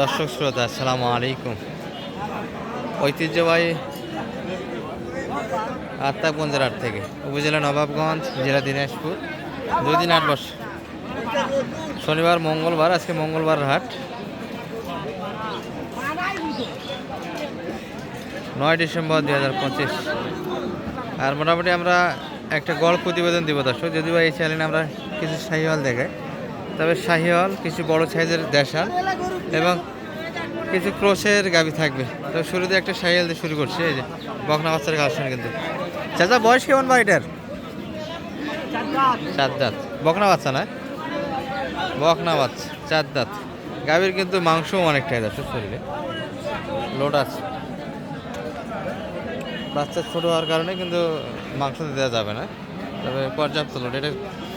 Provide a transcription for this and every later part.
দর্শক শ্রোতা, আসসালামু আলাইকুম। ঐতিহ্যবাহী আত্মাগঞ্জের হাট থেকে উপজেলা নবাবগঞ্জ, জেলা দিনাজপুর দুই দিন আট বর্ষ শনিবার, মঙ্গলবার, আজকে মঙ্গলবার হাট নয় ডিসেম্বর দুই হাজার পঁচিশ। আর মোটামুটি আমরা একটা গল্প প্রতিবেদন দিব দর্শক। যদিও এই চ্যানেলে আমরা কিছু শাহিওয়াল দেখাই। তবে শাহিওয়াল কিছু বড় সাইজের দেশাল এবং কিছু ক্রোশের গাবি থাকবে। তো শুরুতে একটা শাহিওয়াল দিয়ে শুরু করছি, এই যে বকনা বাচ্চার কালেকশন কিন্তু। চাচা, বয়স কেমন বা এটার? চার দাঁত। বকনা বাচ্চা না? বকনা বাচ্চা, চার দাঁত। গাভীর কিন্তু মাংসও অনেকটাই দর্শক শরীরে লোড আছে। বাচ্চা ছোটো হওয়ার কারণে কিন্তু মাংস দেওয়া যাবে না। তবে পর্যাপ্ত লোড। এটা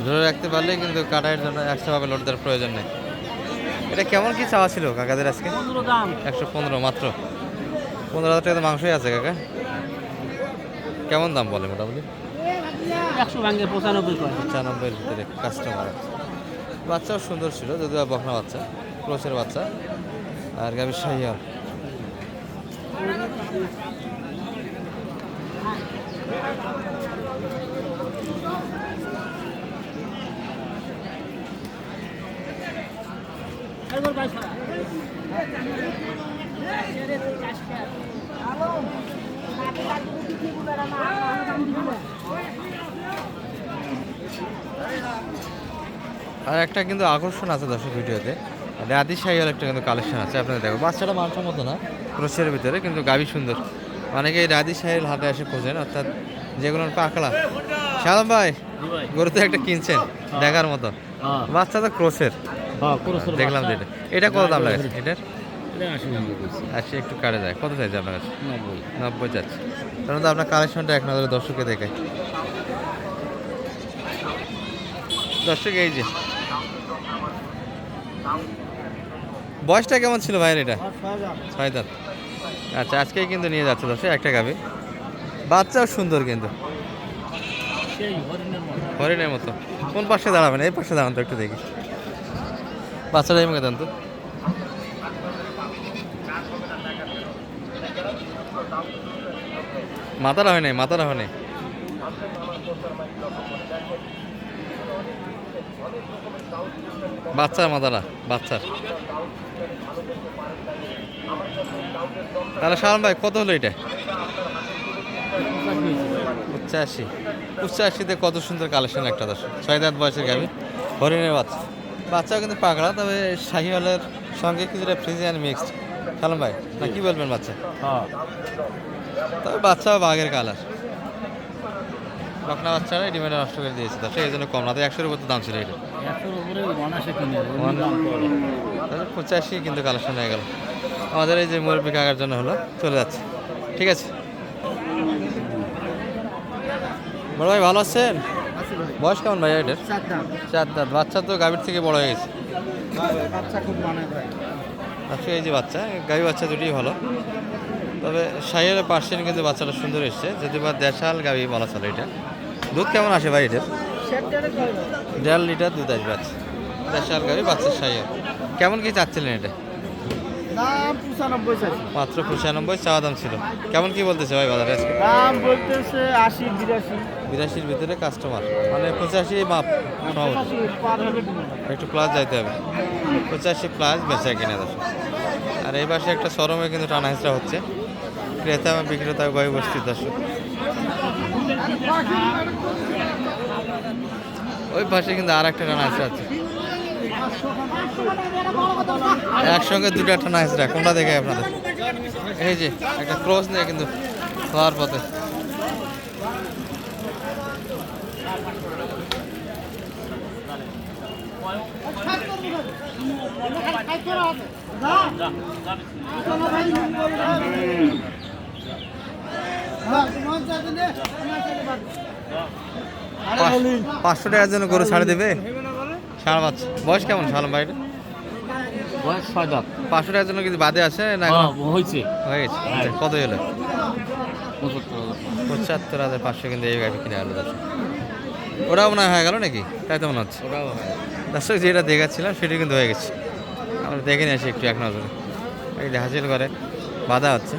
ধরে রাখতে পারলে কিন্তু কাটাইয়ের জন্য একশোভাবে লোড দেওয়ার প্রয়োজন নেই। এটা কেমন কি চাওয়া ছিল কাকাদের আজকে? একশো পনেরো মাত্র। পনেরো হাজার টাকা মাংসই আছে কাকা। কেমন দাম বলে মোটামুটি? একশো পঁচানব্বই পঁচানব্বইয়ের ভিতরে কাস্টমার আছে। বাচ্চাও সুন্দর ছিল যদিও বকনা বাচ্চা ক্রোসের বাচ্চা। আর গাভীর শাহিয়াল আর একটা কিন্তু আকর্ষণ আছে দর্শক ভিডিওতে। রাধি শাহিয়াল একটা কিন্তু কালেকশন আছে আপনাদের দেখো বাচ্চাটা মতো না ক্রোসের ভিতরে কিন্তু গাবি সুন্দর। অনেকে এই রাধি শাহিয়াল হাতে এসে খোঁজেন অর্থাৎ যেগুলো পাকলা শালম ভাই গরু তো একটা কিনছেন দেখার মতো। বাচ্চা তো ক্রোসের দেখলাম তো এটা এটা কত দাম লাগে? এটার? আচ্ছা একটু কাটে যায়। কত চাইছে আপনার কাছে? নব্বই। যাচ্ছে কারণ তো আপনার কালেকশনটা এক নজরে দর্শককে দেখায় দর্শক এই যে। বয়সটা কেমন ছিল ভাইয়ের এটা? ছয় দাঁত। আচ্ছা আজকেই কিন্তু নিয়ে যাচ্ছে দর্শক একটা গাবে বাচ্চাও সুন্দর কিন্তু। হরিণের মতো। কোন পাশে দাঁড়াবেন? এই পাশে দাঁড়ান তো একটু দেখি। বাচ্চাটা এই মুখে দেন তো। মাথাটা হয় নাই মাথাটা হয় নাই। বাচ্চার মাতারা বাচ্চার। তাহলে শালম ভাই, কত হলো এটা? পঁচাশি। পঁচাশিতে কত সুন্দর কালেকশন একটা, দর্শক। ছয় দাঁত বয়সের গাবি হরিণের বাচ্চা। বাচ্চাও কিন্তু পাকড়া তবে শাহিওয়ালের সঙ্গে কিছুটা ফ্রিজিয়ান মিক্সড শালম ভাই না কি বলবেন বাচ্চা? তবে বাচ্চাও বাঘের কালার বকনা বাচ্চারা ডিমান্ডে নষ্ট করে দিয়েছে দর্শক এই জন্য কম না তো একশোর উপর তো দাম ছিল এটা। পঁচাশি কিন্তু কালেকশন হয়ে গেল। আমাদের এই যে মুরব্বী কাকার জন্য হলো চলে যাচ্ছে। ঠিক আছে। বড় ভাই ভালো আছেন? বয়স কেমন ভাই এটার? চার দাঁত বাচ্চা তো গাভীর থেকে বড় হয়ে গেছে। বাচ্চা খুব মানে আচ্ছা এই যে বাচ্চা গাভী বাচ্চা দুটোই ভালো। তবে সাইয়ের পার্সেন্ট কিন্তু বাচ্চাটা সুন্দর এসছে। যদি বা দেশাল গাভী বলা চলে এটা। দুধ কেমন আসে ভাই এটার? দেড় লিটার দুধ আসবে আচ্ছা। দেশাল গাভী বাচ্চার সাইয়ের। কেমন কি চাচ্ছিলেন এটা? দাম পঁচানব্বই চাইছে মাত্র পঁচানব্বই চাওয়া দাম ছিল। কেমন কি বলতেছে ভাই বাজারে আজকে? দাম বলতেছে আশি বিরাশি। বিরাশির ভিতরে কাস্টমার মানে পঁচাশি মাপ। একটু প্লাস যাইতে হবে। পঁচাশি প্লাস বেচা কিনে দর্শক। আর এই পাশে একটা শরমে কিন্তু টানা হেঁচড়া হচ্ছে। ক্রেতা এবং বিক্রেতা উভয় উপস্থিত দর্শক। ওই পাশে কিন্তু আর একটা টানা হেঁচড়া আছে একসঙ্গে দুটো টানা হেঁচড়া কোনটা দেখে আপনাদের? এই যে, একটা ক্রস নিয়ে কিন্তু হওয়ার পথে। পাঁচশো টাকার জন্য গরু ছাড়ে দেবে? সাড়ে পাঁচ বয়স কেমন সালাম ভাই বয়স ছয় দাঁত। পাঁচশো টাকার জন্য কিন্তু বাদে আছে না এখনও? হয়েছে। হয়ে গেছে। আচ্ছা, কত এলো পঁচাত্তর হাজার। হাজার পাঁচশো কিন্তু এই গাড়ি কিনে আলো দর্শক। ওটাও মনে হয় হয়ে গেল নাকি? তাই তো মনে হচ্ছে। ওটাও দর্শক যেটা দেখাচ্ছিলাম সেটা কিন্তু হয়ে গেছে। আমরা দেখে নিয়ে আসি একটু এক নজরে। এই হাসিল করে বাধা হচ্ছে।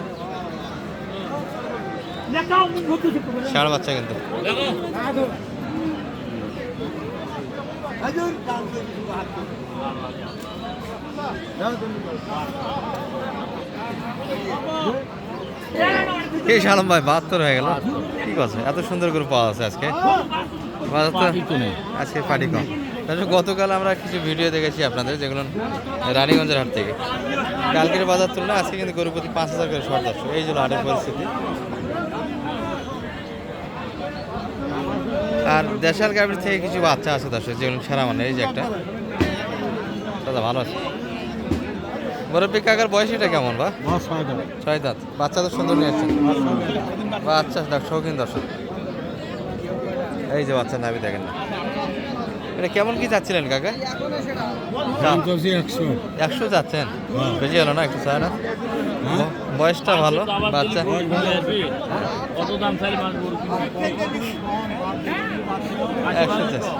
ষাঁড় বাচ্চা কিন্তু। এই শালম ভাই বাহাত্তর হয়ে গেল। ঠিক আছে এত সুন্দর করে পাওয়া আছে আজকে। আজকে পাটি কম। গতকাল আমরা কিছু ভিডিও দেখেছি আপনাদের যেগুলো রানীগঞ্জের হাট থেকে। কালকের বাজার তুলনায় আজকে কিন্তু গরু প্রতি পাঁচ হাজার করে শর্ট এই জন্য হাটের পরিস্থিতি। আর দেশাল গাভীর থেকে কিছু বাচ্চা আছে দর্শক যেগুলো সারা মানে এই যে একটা। দাদা ভালো আছে? মুরব্বী কাকার বয়স এটা কেমন বা? ছয় দাঁত। বাচ্চা তো সুন্দর নিয়ে আসছেন বাচ্চা দেখ শৌখিন দর্শক। এই যে বাচ্চা নাবি দেখেন না। এটা কেমন কি চাচ্ছিলেন কাকা? একশো। একশো চাচ্ছেন? হ্যাঁ। বেশি হলো না একটু চায় না? ব- বয়সটা ভালো বাচ্চা? কত দাম চাই মাছ গরু একশো চাচ্ছে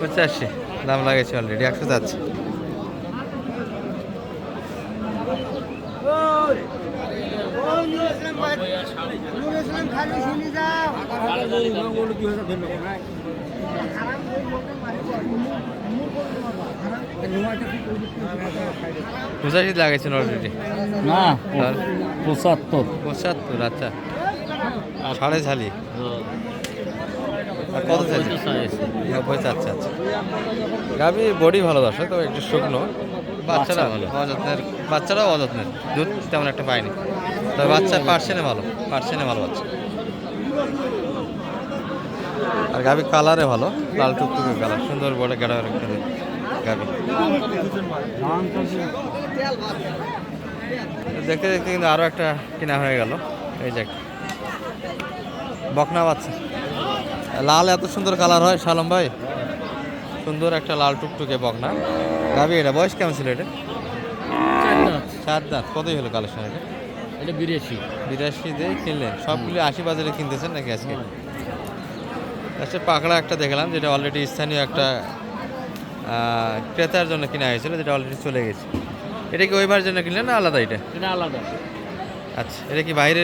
পঁচাশি। দাম লাগেছে অলরেডি একশো যাচ্ছে পঁচাশি লাগাইছেন অলরেডি না পঁচাত্তর পঁচাত্তর আচ্ছা। সাড়ে ঝালি? আর কত চাইছে নব্বই চাচ্ছে আচ্ছা। গাভি বডি ভালো দর্শক তবে একটু শুকনো। বাচ্চারা ভালো। অযত্নের বাচ্চারাও অযত্নের দুধ তেমন একটা পায়নি। তবে বাচ্চার পার্সেন্টে ভালো পার্সেন্টে ভালো বাচ্চা। আর গাভি কালারে ভালো লাল টুকটুকে কালার সুন্দর বড় গেড়ার একটা গাভি দেখতে দেখতে কিন্তু আরও একটা কেনা হয়ে গেল। এই যে বকনা বাচ্চা। লাল এত সুন্দর কালার হয় শালম ভাই। সুন্দর একটা লাল টুকটুকে বকনা। গাবি এটা বয়স কেমন ছিল এটা? চার দাঁত। কতই হলো কালেকশন এটা? এটা বিরাশি। বিরাশি দিয়ে কিনলেন। সবগুলো আশি বাজারে কিনতেছেন নাকি আজকে? আচ্ছা পাকড়া একটা দেখলাম যেটা অলরেডি স্থানীয় একটা ক্রেতার জন্য কিনা হয়েছিল যেটা অলরেডি চলে গেছে। এটা কি ওইবার জন্য কিনলেন না আলাদা এটা? এটা আলাদা। আচ্ছা এটা কি বাইরে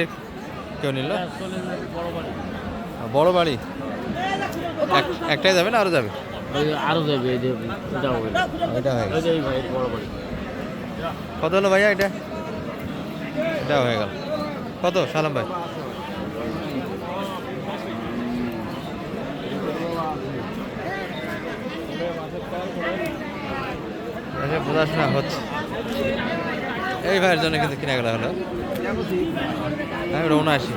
কেউ নিল? বড় বাড়ি। এক- একটাই যাবে না আরও যাবে? ওই আরও যাবে এটা কত হলো ভাইয়া এটা? এটা হয়ে গেল। কত সালাম ভাই আচ্ছা পড়াশোনা হচ্ছে। এই ভাইয়ের জন্য কিন্তু কিনা গেল হলো। আমি উনআশি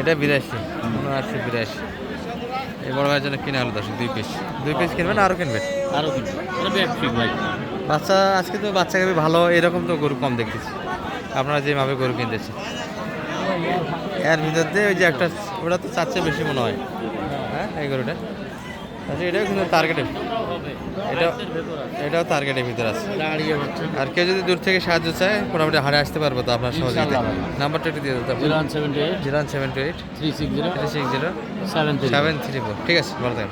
এটা বিরাশি উনআশি বিরাশি। এই বড় ভাইয়ের জন্য কিনা হলো দশ দুই পিস দুই পিস কিনবেন আরও কিনবেন? আরও ভাই। বাচ্চা আজকে তো বাচ্চা গাবি ভালো এরকম তো গরু কম দেখতেছি। আপনারা যে মাপে গরু কিনতেছে এর ভিতর দিয়ে ওই যে একটা ওটা তো চাচ্ছে বেশি মনে হয়। হ্যাঁ এই গরুটা? আচ্ছা এটাও কিন্তু টার্গেটের এটাও এটাও টার্গেটের ভিতরে আছে। আর কেউ যদি দূর থেকে সাহায্য চায় মোটামুটি হারে আসতে পারব তো আপনার সহযোগিতা নাম্বারটা একটু দিয়ে দিতে zero one two eight. Zero seven two eight. Three six zero. Three six zero. Seven seven three four. ঠিক আছে ভালো থাকেন